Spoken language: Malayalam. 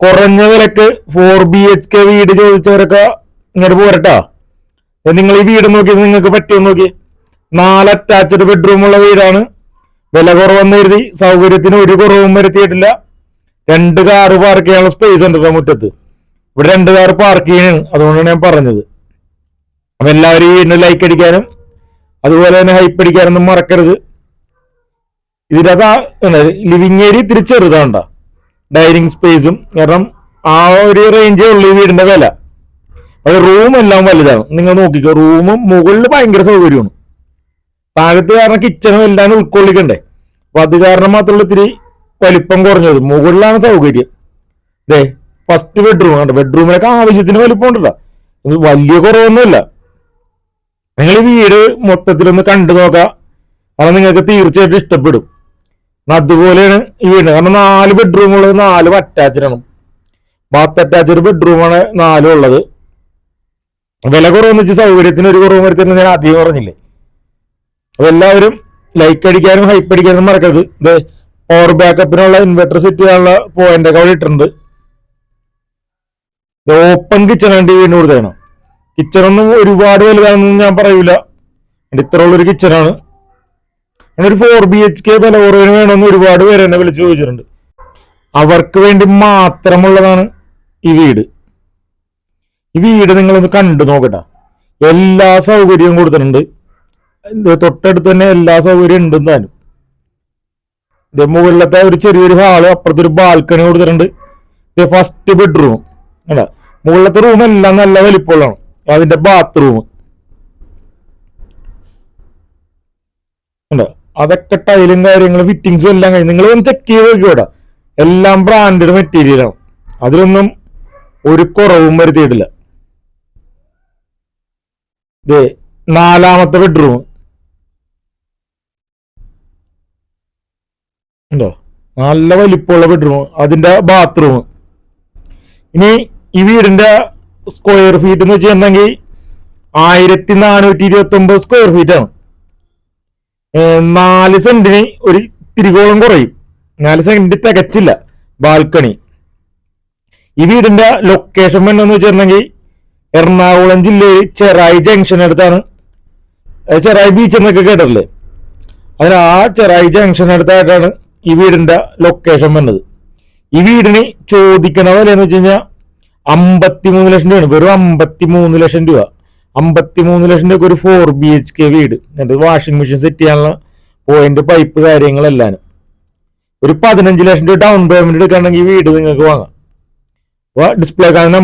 കുറഞ്ഞ വിലക്ക് ഫോർ ബി എച്ച് കെ വീട് ചോദിച്ചവരൊക്കെ ഇങ്ങോട്ട് പോരട്ടാ. നിങ്ങൾ ഈ വീട് നോക്കി നിങ്ങൾക്ക് പറ്റുമെന്ന് നോക്കി. നാല് അറ്റാച്ച്ഡ് ബെഡ്റൂം ഉള്ള വീടാണ്. വില കുറവെന്ന് കരുതി സൗകര്യത്തിന് ഒരു കുറവും വരുത്തിയിട്ടില്ല. രണ്ട് കാറ് പാർക്ക് ചെയ്യാനുള്ള സ്പേസ് ഉണ്ട് മുറ്റത്ത്. ഇവിടെ രണ്ട് കാർ പാർക്ക് ചെയ്യാനാണ് അതുകൊണ്ടാണ് ഞാൻ പറഞ്ഞത്. അപ്പം എല്ലാവരും വീടിന് ലൈക്ക് അടിക്കാനും അതുപോലെ തന്നെ ഹൈപ്പ് അടിക്കാനൊന്നും മറക്കരുത്. ഇതിനകത്ത് ലിവിങ് ഏരിയ ഇത്തിരി ഡൈനിങ് സ്പേസും. കാരണം ആ ഒരു റേഞ്ചേ ഉള്ളൂ വീടിന്റെ വില. അത് റൂം എല്ലാം വലുതാണ്. നിങ്ങൾ നോക്കിക്കോ റൂമും മുകളിൽ ഭയങ്കര സൗകര്യമാണ്. താഴത്ത് കാരണം കിച്ചണും എല്ലാം ഉൾക്കൊള്ളിക്കണ്ടേ? അപ്പൊ അത് കാരണം മാത്രമല്ല ഇത്തിരി വലിപ്പം കുറഞ്ഞത്. മുകളിലാണ് സൗകര്യം. ദേ ഫസ്റ്റ് ബെഡ്റൂം ആണ് ബെഡ്റൂമിലൊക്കെ ആവശ്യത്തിന് വലിപ്പം ഉണ്ടല്ലോ. വലിയ കുറവൊന്നുമില്ല. നിങ്ങൾ ഈ വീട് മൊത്തത്തിലൊന്ന് കണ്ടു നോക്കാം. അത് നിങ്ങൾക്ക് തീർച്ചയായിട്ടും ഇഷ്ടപ്പെടും. അതുപോലെയാണ് ഈ വീട് കാരണം നാല് ബെഡ്റൂം ഉള്ളത് നാലും അറ്റാച്ച്ഡ് ആണ്. ബാത്ത് ഒരു ബെഡ്റൂമാണ് നാലും ഉള്ളത്. വില കുറവെന്ന് വെച്ചാൽ സൗകര്യത്തിന് ഒരു കുറവ് വരുത്തുന്നത് ഞാൻ അധികം പറഞ്ഞില്ലേ? അപ്പൊ എല്ലാവരും ലൈക്ക് അടിക്കാനും ഹൈപ്പ് അടിക്കാനും മറക്കരുത്. ഇത് പവർ ബാക്കപ്പിനുള്ള ഇൻവെർട്ടർ സെറ്റ് ചെയ്യാനുള്ള പോയിന്റ് ഒക്കെ അവിടെ ഇട്ടിട്ടുണ്ട്. ഓപ്പൺ കിച്ചൺ ആണ് വീടിന് കൊടുത്തേണം കിച്ചൺ ഒന്നും ഒരുപാട് വലുതാണെന്നൊന്നും ഞാൻ പറയൂല. ഇത് ഇത്ര ഉള്ളൊരു കിച്ചണാണ് ഒരു ഫോർ ബി എച്ച് കെ വില കുറവിന് വേണമെന്ന് ഒരുപാട് പേര് എന്നെ വിളിച്ചു ചോദിച്ചിട്ടുണ്ട്. അവർക്ക് വേണ്ടി മാത്രമുള്ളതാണ് ഈ വീട്. ഈ വീട് നിങ്ങളൊന്ന് കണ്ടു നോക്കട്ടെ. എല്ലാ സൗകര്യവും കൊടുത്തിട്ടുണ്ട്. തൊട്ടടുത്ത് തന്നെ എല്ലാ സൗകര്യവും ഉണ്ട് താനും. ഇത് മുകളിലത്തെ ഒരു ചെറിയൊരു ഹാൾ അപ്പുറത്ത് ഒരു ബാൽക്കണി കൊടുത്തിട്ടുണ്ട്. ഇത് ഫസ്റ്റ് ബെഡ്റൂം അല്ല മുകളിലത്തെ റൂം എല്ലാം നല്ല വലിപ്പമുള്ളതാണ്. അതിന്റെ ബാത്റൂം ഉണ്ടോ അതൊക്കെ ടൈലും കാര്യങ്ങളും ഫിറ്റിങ്സും എല്ലാം കഴിഞ്ഞ്. നിങ്ങൾ ഒന്ന് ചെക്ക് ചെയ്ത് നോക്കിയോടെ എല്ലാം ബ്രാൻഡഡ് മെറ്റീരിയലാണ് അതിലൊന്നും ഒരു കുറവും വരുത്തിയിട്ടില്ല. ദേ നാലാമത്തെ ബെഡ്റൂം ഉണ്ടോ? നല്ല വലിപ്പമുള്ള ബെഡ്റൂം അതിന്റെ ബാത്റൂം ഇനി ഈ വീടിന്റെ സ്ക്വയർ ഫീറ്റ് എന്ന് വെച്ചിട്ടുണ്ടെങ്കിൽ ആയിരത്തി നാനൂറ്റി ഇരുപത്തി ഒമ്പത് സ്ക്വയർ ഫീറ്റ് ആണ്. നാല് സെന്റിന് ഒരു തിരികോളം കുറയും. നാല് സെന്റ് തികച്ചില്ല. ബാൽക്കണി. ഈ വീടിന്റെ ലൊക്കേഷൻ എന്ന് വെച്ചിട്ടുണ്ടെങ്കിൽ എറണാകുളം ജില്ലയിൽ ചെറായി ജംഗ്ഷൻ അടുത്താണ്. ചെറായി ബീച്ച് എന്നൊക്കെ കേട്ടിട്ടില്ലേ? അതിന് ആ ചെറായി ജംഗ്ഷൻ അടുത്തായിട്ടാണ് ഈ വീടിന്റെ ലൊക്കേഷൻ വന്നത്. ഈ വീടിന് ചോദിക്കണ വില എന്ന് വെച്ച് കഴിഞ്ഞാൽ അമ്പത്തിമൂന്ന് ലക്ഷം രൂപയാണ്. വെറും അമ്പത്തിമൂന്ന് ലക്ഷം രൂപ. അമ്പത്തിമൂന്ന് ലക്ഷം രൂപ ഒരു ഫോർ ബി എച്ച് കെ വീട്. എന്നിട്ട് വാഷിംഗ് മെഷീൻ സെറ്റ് ചെയ്യാനുള്ള പോയിന്റ് പൈപ്പ് കാര്യങ്ങളെല്ലാം. ഒരു പതിനഞ്ച് ലക്ഷം രൂപ ഡൗൺ പേയ്മെന്റ് എടുക്കുകയാണെങ്കിൽ ഈ വീട് നിങ്ങൾക്ക് വാങ്ങാം. ഡിസ്പ്ലേ കാണുന്ന